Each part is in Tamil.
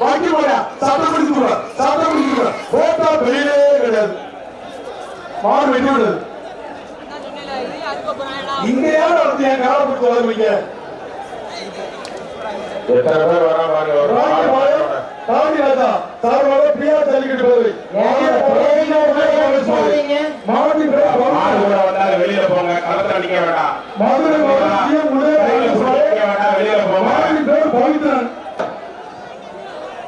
பைக்கில் போயா சத்தம் பிடிச்சு போற சத்தம் பிடிச்சு போற போட்டா வெளியிலே கிடையாது. மாடு வெட்டி விடுது. இங்க யாரும் வந்து என் காலை பிடிச்சு வளர்வீங்க எத்தனை பேர் வரா பாருங்க ராஜி பிரியா ஜல்லிக்கட்டு போகுது. மாவட்டி மாடு கூட வந்தாலும் வெளியில போங்க களத்துல நிக்க வேண்டாம். மதுரை மாவட்டம் நிக்க வேண்டாம் வெளியில போங்க மாவட்டி பேர் பவித்ரன்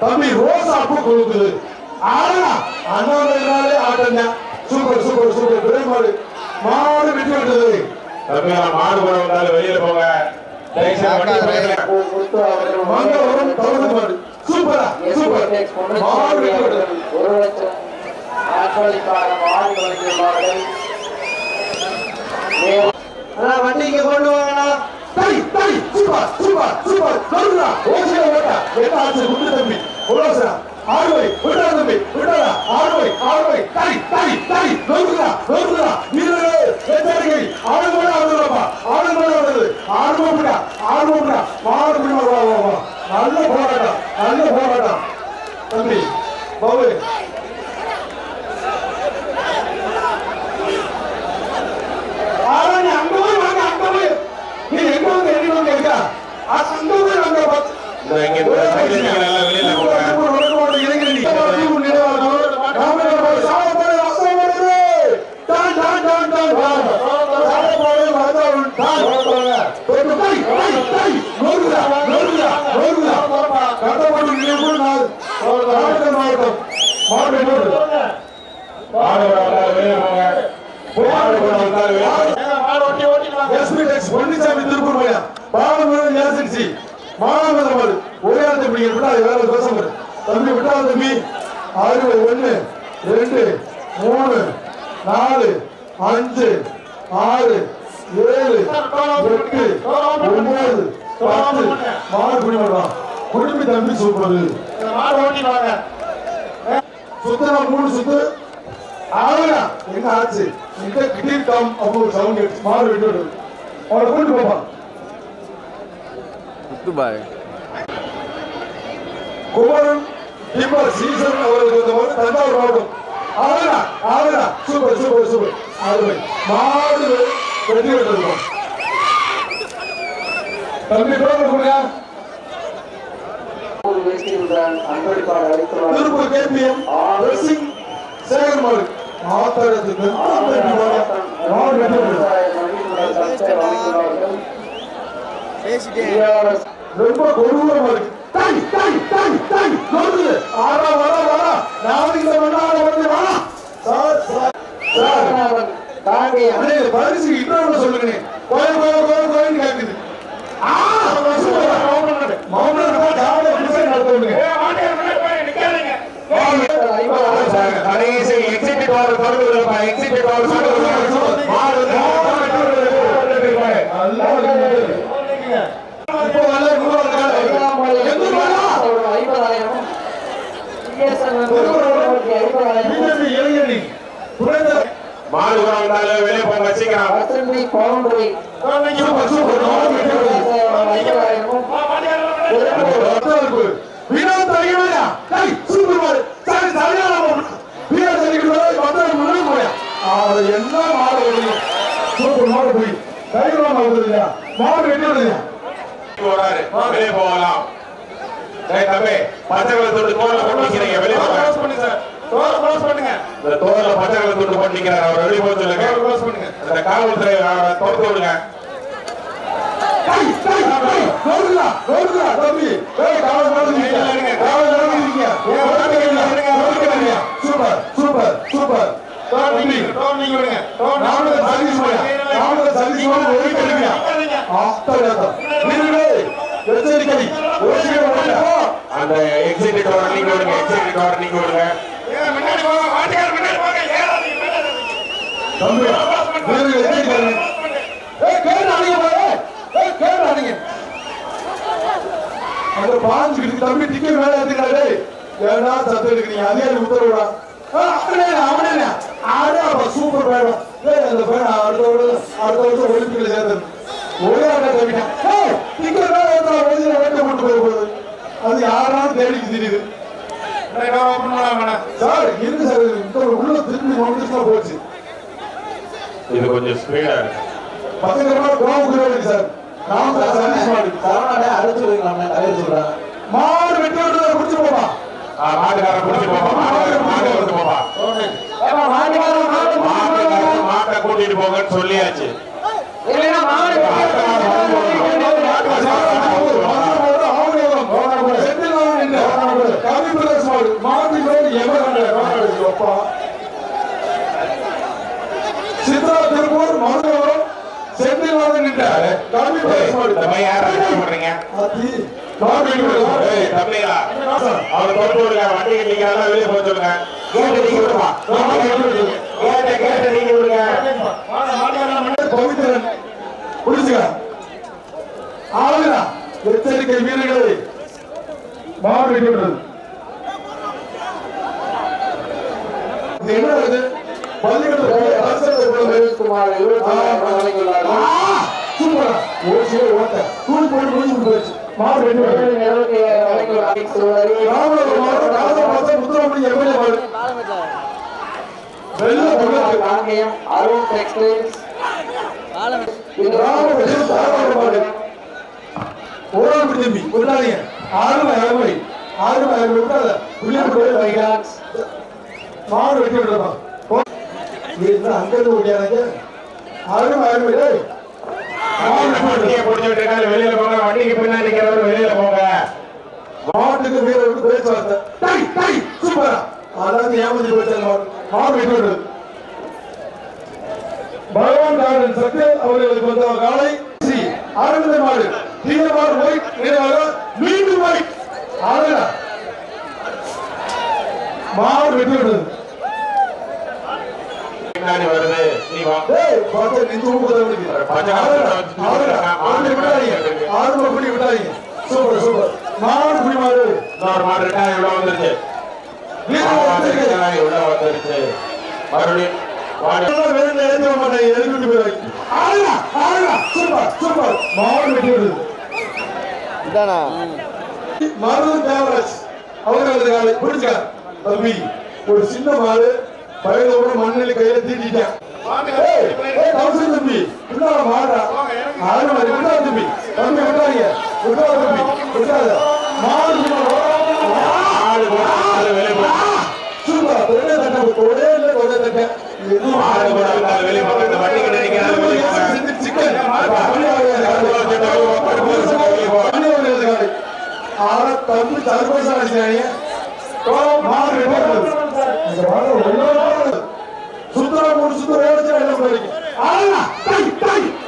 தம்பி ரோசா பூ கொடுக்குது. ஆனா அண்ணாமலைனாலே ஆட்டங்க சூப்பர் சூப்பர் சூப்பர். பெரிய மாடு. மாடு வெட்டி விட்டது தம்பி நான் மாடு கூட வந்தாலும் வெளியில போங்க. மங்களபுரம் தவறு மாடு. சூப்பரா சூப்பர். மாடு வெட்டி விட்டது ஒரு லட்சம். வண்டிக்கு கொண்டு வாங்கண்ணா. டை டை சூப்பர் சூப்பர் சூப்பர். நடுறா ஓசியா ஓட்டா என்ன ஆச்சு? குண்டு தம்பி. உலோசா ஆறுவை விடுறா தம்பி விடுறா ஆறுவை ஆறுவை டை டை டை நடுறா நடுறா வீரரே எச்சரிக்கை ஆளுமோட வந்துடுறப்பா ஆளுமோட வருது ஆளுமோடா ஆளுமோடா மாடு வா வா நல்ல போராட்டம் நல்ல போராட்டம். தம்பி பாபு. நீ அங்க போய் அங்க போய். நீ எங்க வந்து எங்க வந்து இருக்கா? அங்க போய் அங்க பார்த்து இந்த இங்க இந்த side ல நீங்க எல்லாம் வெளியில போங்க மாடு கூட வந்தாலும் வெளியில போங்க மாடு கூட வந்தாலும் வெளியில போங்க திருப்பூர் பையன் பாலமுருகன் ஏசிசி மானாமதுரை மாடு ஒரே இடத்தை பிடிக்க விட்டா அது வேற தோசம் தம்பி விட்டா தம்பி. ஆறு ஒண்ணு ரெண்டு மூணு நாலு அஞ்சு ஆறு ஏழு எட்டு ஒன்பது மாடு பிடி பண்ணுறான் குடும்பி தம்பி சூப்பர் மாடு ஓட்டிடுவாங்க சுத்தனா மூணு சுத்து. ஆகுனா எங்க ஆச்சு? இந்த கிட்டீர் கம் அப்போ சவுண்ட் கேட்டு மாறு விட்டு விடுது அவனை கூட்டு போப்பான் குமரன் டிம்பர் சீசன் அவர்களுக்கு இந்த மாதிரி தஞ்சாவூர் மாவட்டம். ஆகுனா ஆகுனா சூப்பர் சூப்பர் சூப்பர். மாடு வெட்டி விட்டுருக்கோம். தம்பி பேர் கொடுங்க. திருப்பூர் கேபிஎம் ரெசிங் சேகர் மாடு மாத்தாடத்துக்கு மாடு வெட்டி விடுது ரொம்ப கொடூரமா இருக்கு டை டை டை டை. நோடுது ஆறா வர வர நான் இந்த மண்ணால வந்து வா சார் சார் அண்ணே பரிசு இன்னொரு சொல்லுங்க கோயில் கோயில் கோயில் கோயில் கேக்குது. மாடு வந்தாலும் வெளியே போங்க வச்சுக்கலாம் பவுண்டரி சூப்பர் சூப்பர் மாடு வெட்டி விடுது. ஐம்பதாயிரமும் ஒத்துழைப்பு. வினோத் அறிஞரா? டேய், சூப்பர் மாடு. சரி, சரியான மாடு. வீரர் அறிஞர் வந்து முன்னாடி போயா. அது என்ன மாடு வெட்டி? சூப்பர் மாடு போய். கைவிடாம வருது இல்லையா? மாடு வெட்டி விடுதுயா. போறாரு. வெளியே போகலாம். தம்பி பச்சை கலர் துண்டு தோல்ல போட்டு நிக்கிறீங்க. வெளியே போங்க. இந்த தோல்ல பச்சை கலர் துண்டு போட்டு நிக்கிறாரு. அவர் வெளியே போக சொல்லுங்க. இந்த காவல்துறை அவரை துரத்து விடுங்க. டேய், டேய், டேய், நோடுடா, நோடுடா, தம்பி. காவல் நோடுறீங்க. காவல் நோடுறீங்க. நோடுறீங்க, நோடுறீங்க. சூப்பர் சூப்பர் சூப்பர் தம்பி, நாமளும் சர்வீஸ் போயா. நாமளும் சர்வீஸ் போய் ஒரு கருவியா. ஆத்தரதா. வீரர்களே, எச்சரிக்கை ஓசியை ஓட்டா. அந்த எக்ஸிட் டோர் நீங்க விடுங்க எக்ஸிட் டோர் நீங்க விடுங்க தம்பி. ஏய், பாரு. ஏய், கேட்டு அடிங்க. அந்த பாஞ்சுக்கிட்டு தம்பி டிக்கெட் மேல ஏத்துக்கிறாரு ஏன்னா சத்தம் எடுக்கிறீங்க அதிகாரி உத்தரவுடா அவனே அவனே ஆடா சூப்பர் பேடம் பேடம் அடுத்த வருடம் அடுத்த வருஷம் ஒலிம்பிக்ல சேர்ந்தது ஒரே ஆட்ட தவிட்டேன் ஏத்தா வெளியில வேட்ட போட்டு போகுது அது யாராலும் தேடிக்கு தெரியுது சார் இருக்கு சார் இந்த உள்ள திரும்பி வந்துச்சுன்னா போச்சு இது கொஞ்சம் ஸ்பீடா இருக்கு கோவம் இருக்கு சார் நாம சர்வீஸ் மாடு சரவணாடே அடுத்து வைக்கலாமே நிறைய சொல்றாங்க மாடு வெட்டி விட்டு குடிச்சு போமா மாட்டுக்காரன் பிடிச்சு போப்பா மாட்டுக்காரன் கூட்டிட்டு போங்கன்னு சொல்லியாச்சு. சித்ரா திருப்பூர் மருதவரம் செந்தில் வந்து நின்றாரு மாடு இந்த பையன் யாரை. ஏய், தம்பிகளா அவர் தொட்டு விடுங்க வண்டி நீங்க வெளியே போக சொல்லுங்க. கேட்டு கேட்ட நீங்க விடுங்க. பவித்திரன் புரிஞ்சுக்க? ஆளுநா எச்சரிக்கை வீரர்களை. மாடு வெட்டி விடுறது இது என்ன இது? பள்ளிக்கூடத்துல போய் அரசியல் போடுறது. சுமார் இருபத்தி ஆறு வழங்கியுள்ளார்கள் ஆ, சூப்பரா. ஒரு சில ஓட்ட. தூள் போட்டு முடிச்சு. ராமநாதபுரம் மாவட்டம் காலபாசம் முத்துராமலிங்க எம்எல்ஏ காங்கேயம் அருண் டெக்ஸ்டைல்ஸ் ராமபுரம் தாராபுரம் மாடு ஓராம் தம்பி விட்டாதீங்க ஆறு விட்டாத புள்ளியார் கோயில் வைக்கலாம் மாடு வெட்டி விடுறப்பா இதுதான் அங்கிருந்து ஓடியாங்க ஆறு அறுவை டேய். வெளியில போங்க வண்டிக்கு பின்னாடி நிக்கிறவர் வெளியில போங்க மாட்டுக்கு வீரருக்கு பேச்சுவார்த்தை சூப்பரா அதாவது ஏமாந்து போயிட்டாங்க மாடு விடுறது பகவான் கார்டன் சத்து அவர்களுக்கு வந்த காலை அரவிந்த மாடு. தீவிரமாடு ஒயிட் நினைவாக மீண்டும் ஒயிட் ஆளுநா மாடு வெட்டி விடுறது பின்னாடி வருது. நீ வா. ஊக்குதவனுக்கு பச்சை ஆளுநா காசு ஆளுநா ஆளுநா விட்டாதீங்க ஆளுநா புடி விட்டாதீங்க சூப்பர் சூப்பர். மாடு புடி மாடு. இன்னொரு மாடு ரிட்டர்ன் இவ்வளவு வந்துருச்சு. இவ்வளவு வந்துருச்சு மறுபடியும் ஒரு சின்ன மாடு கூட மண்ணில் கையில தீட்டிட்டேன் ஏய், ஏய், கௌசல் தம்பி பின்னால மாடா ஆளு மாதிரி விட்டா தம்பி தம்பி விட்டாதீங்க விட்டாத தம்பி விட்டாத மாடு பின்னால வா. மாடு கூட மாடு வெளியே போகுது. சூப்பர் ஒரே தட்டை ஒரே இல்லை ஒரே தட்டை இது மாடு கூட மாடு வெளியே போகுது. இந்த வண்டி கிட்ட நிக்கிறாரு வெளியே போங்க. சிக்கன் தம்பி சர்வசா அடிச்சாங்க சுத்தரா மூணு சுத்தர ஓடிச்சு எல்லாம் போறீங்க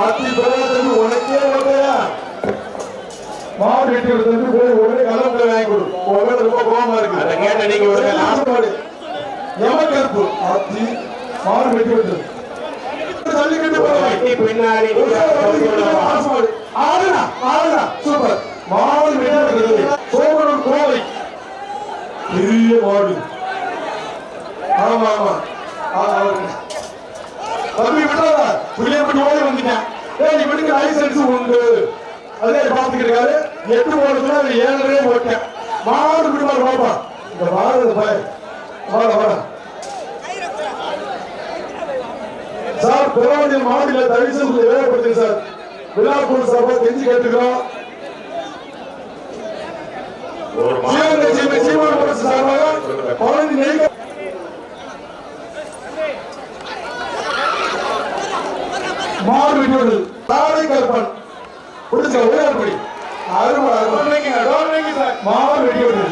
ஆத்தி பிரதமி உனக்கே ஓட்டையா வெட்டி விடுறது போய் உடனே கலப்பை வாங்கி கொடு உடனே ரொம்ப கோபமா இருக்கு அதை கேட்ட நீங்க. லாஸ்ட் மாடு எமக்கருப்பு ஆத்தி மாடு வெட்டி விடுறது ஜல்லிக்கட்டு போறாங்க பின்னாடி விடலாம். ஆளுடா, ஆளுடா, சூப்பர். மாடு வெட்டுறது. சோழனூர் கோவை. பெரிய மாடு. ஆமா, ஆமா. தம்பி விட்டாதா? புளியப்பட்டி ஓடி வந்துட்டேன். ஏய், இவனுக்கு license உண்டு. அதே பார்த்துக்கிட்டு இருக்காரு. எட்டு ஓடுச்சுன்னா அது ஏழரையே ஓட்டேன். மாடு பிடிமாறு பாப்பா. இந்த மாடு பாய். வாடா, வாடா. சார் மாவட்ட தயவு செய்து வேலைப்படுத்துங்க சார் விழாக்குழு சார்பா கெஞ்சி கேட்டுக்கிறோம் சார்பாக பழனி நெய்க மாடு விட்டு தாரை கருப்பன் பிடிச்ச ஒரே படி அருமை அருமை மாடு வெட்டி விடுது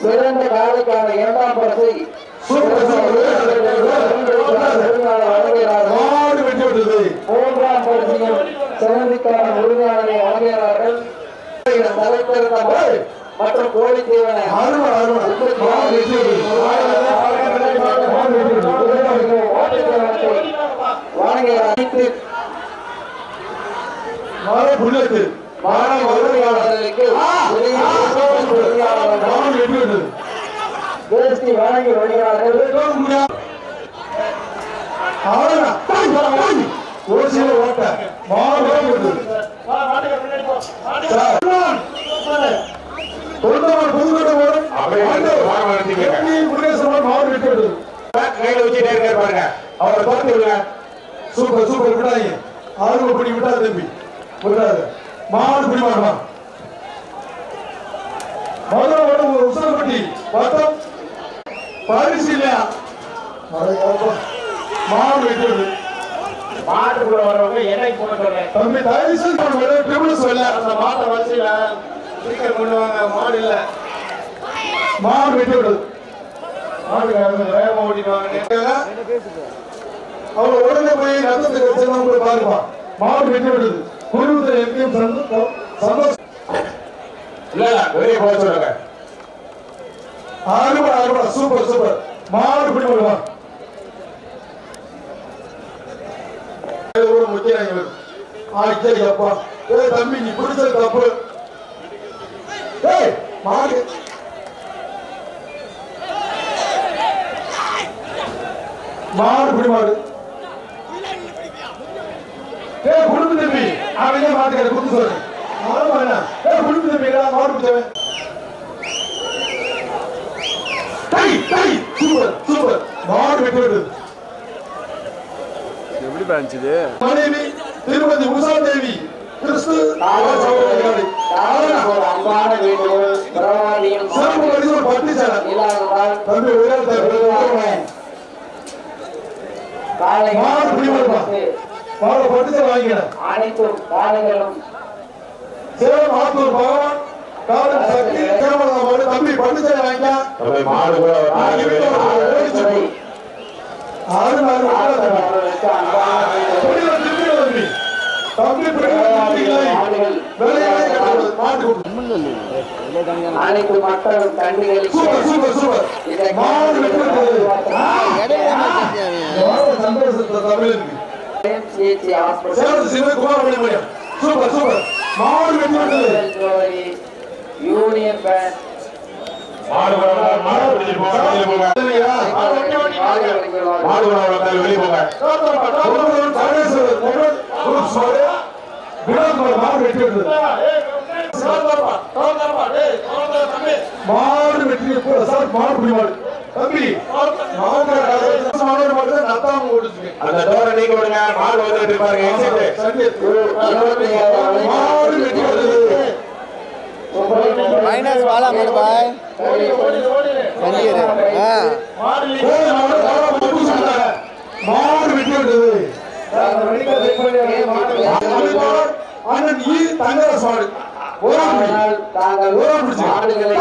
சிறந்த காலைக்கான இரண்டாம் பரிசை சூப்பர் சூப்பர் வழங்குகிறார்கள் மாடு வெட்டி விடுது மூன்றாம் பரிசையும் சிறந்திக்கான உறுதியாளரை வழங்குகிறார்கள் தலைப்பிறந்த மாடு மற்றும் கோழி தீவன அருமை அருமை மாடு வெட்டி விடுது மாடு வெட்டி விடுது வழங்குகிறார் வழங்கி வருகிறார்கள். ஒரு சில ஓட்ட மாடு ஓடுது. சார். தொண்டமான் புதுக்கோட்டை ஓடும். அப்படியே வந்து வாரம் நடத்திக்கங்க. எப்படி முருகேசன் மாடு வெட்டி விடுது. கையில வச்சுட்டே இருக்காரு பாருங்க அவரை தோத்து விடுங்க சூப்பர் சூப்பர் விடாதீங்க ஆர்வம் பண்ணி விட்டாது தம்பி விடாது மாடு பிடி மாடுமா மதுரை ஓடும் உசலப்பட்டி பட்டம் பரிசு இல்லையா அட ஏப்பா. மாடு வெட்டி விடுது. மாட்டுக்குள்ள வரவங்க என்னை போட சொல்றேன். தம்பி தயவு ட்ரிபிள்ஸ் வரல அந்த மாட்டை வரிசையில சீக்கிரம் கொண்டு வாங்க மாடு இல்ல. மாடு வெட்டி விடுது மாடு வேகமா அவங்க உடனே போய் ரத்தத்தை வச்சிருந்தா கூட பாருப்பா. மாடு வெட்டி விடுது குருவுல எப்பயும் சந்தோஷம். இல்ல இல்ல வெளியே போக சொல்லுங்க. அறுபடா சூப்பர் சூப்பர். மாடு பிடி விடுவா. ஒரு முக்கியம் இவர் அப்பா ஏய் தம்பி நீ பிடிச்சது தப்பு. ஏய் மாடு. மாடு பிடி மாடு. ஏய் குடும்ப தம்பி. அவன் தான் மாட்டுக்கார குடுத்து சொல்லு மாடு வேணாம் ஏய் குடும்ப தம்பி மாடு பிடிச்சவன் டை டை சூப்பர் சூப்பர். மாடு வெட்டி எப்படி பாஞ்சுது? மனைவி திருமதி உஷா தேவி கிறிஸ்து அன்பான வேண்டுகோள் சிறப்பு வடிவம் பட்டு தம்பி உயர் தம்பி காலை மாடு பிடி விடுப்பா மாடு பட்டு சேலை வாங்கிக்கிறேன். அனைத்து காலைகளும். சேலம் ஆத்தூர் பகவான் காவல் சக்தி தம்பி வாங்கிக்க ஆறு நாலு ஆளுநர் அவர்களுக்கு அன்பான வேண்டுகோள் தம்பி தம்பி ஆடுகள் வேலையாளை கட்டுவது மாட்டு கொடுத்து அனைத்து மக்களும் கண்டுகளிக்க சூப்பர் சூப்பர் சூப்பர் மாடு வெட்டி விடுறது எவ்வளவு சந்தோஷத்தை தமிழுக்கு சிஎச்சி ஹாஸ்பிட்டல் சேலம் சிவகுமார் மணிமணியம் சூப்பர் சூப்பர் மாடு வெட்டி விட்டது யூனியன் போங்க வெளியே போங்க மாடு கூட சார் மாடு பிடி மாடு. தம்பி அந்த டோரை நீங்க விடுங்க. மாடு வந்துட்டு இருப்பாருங்க மாடு விட்டது மைனஸ் வாழா மாடு பாய் மாடு வெட்டி விட்டது அண்ணன் ஈ பிடி. தாங்கள். மாடுகளை.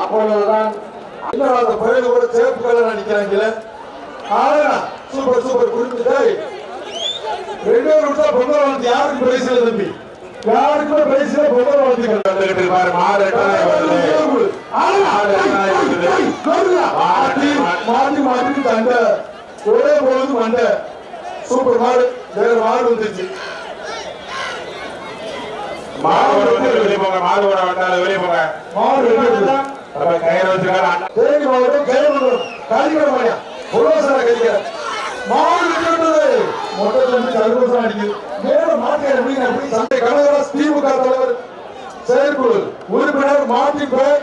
அப்பொழுதுதான் அந்த பயில கூட சேப்பு கலர் அடிக்கிறாங்கல்ல சூப்பர் சூப்பர் டேய் ரெண்டு விட்டா பொங்கல் வாழ்த்து யாருக்கு பிரைஸ் இல்லை தம்பி? யாருக்குமே பிரைஸ் இல்லை பொங்கல் வாழ்த்துக்கள் இருப்பாரு மாடு மாட்டி மாட்டி சண்டை ஒரே பொழுது மண்டை. சூப்பர் மாடு வேற மாடு வந்துருச்சு. மாடு வெளியே போங்க மாடு கூட வந்தாலும் வெளியே போங்க. மாடு நம்ம கயிறு வச்சுக்கார தேனி மாவட்டம் கேரளம் காலிக்கட மாடியா புரோசன கழிக்கிற மாடு. விட்டது மொட்டை தம்பி கருப்பூசம் அடிக்குது. மேல மாட்டியார் எப்படி எப்படி சந்தை கனகராஜ் திமுக தலைவர் செயற்குழு. உறுப்பினர் மார்டின் பேர்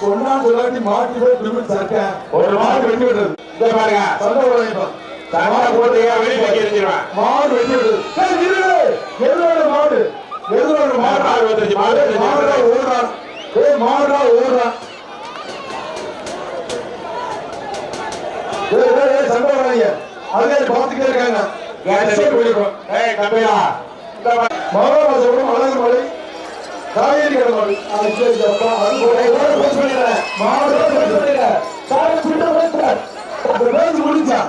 சொன்னா சொல்லாட்டி மாட்டி போய் திரும்பி சர்க்கேன் ஒரு மாடு வெட்டி விடுறது இதை பாருங்க சண்டை உடைப்பான் சண்டை போட்டு வெளியே தூக்கி எரிஞ்சிருவேன் மாடு வெட்டி இரு. எருதோட மாடு எருதோட மாடு மாடு ஓடுறான் ஏய் மாடுடா ஓடுறான் சண்டை வராங்க அதே பார்த்துக்கிட்டே இருக்காங்க. மாணவர்களும் மலர்மலை காய்கறி கடமாடு மாணவர்கள் முடிச்சா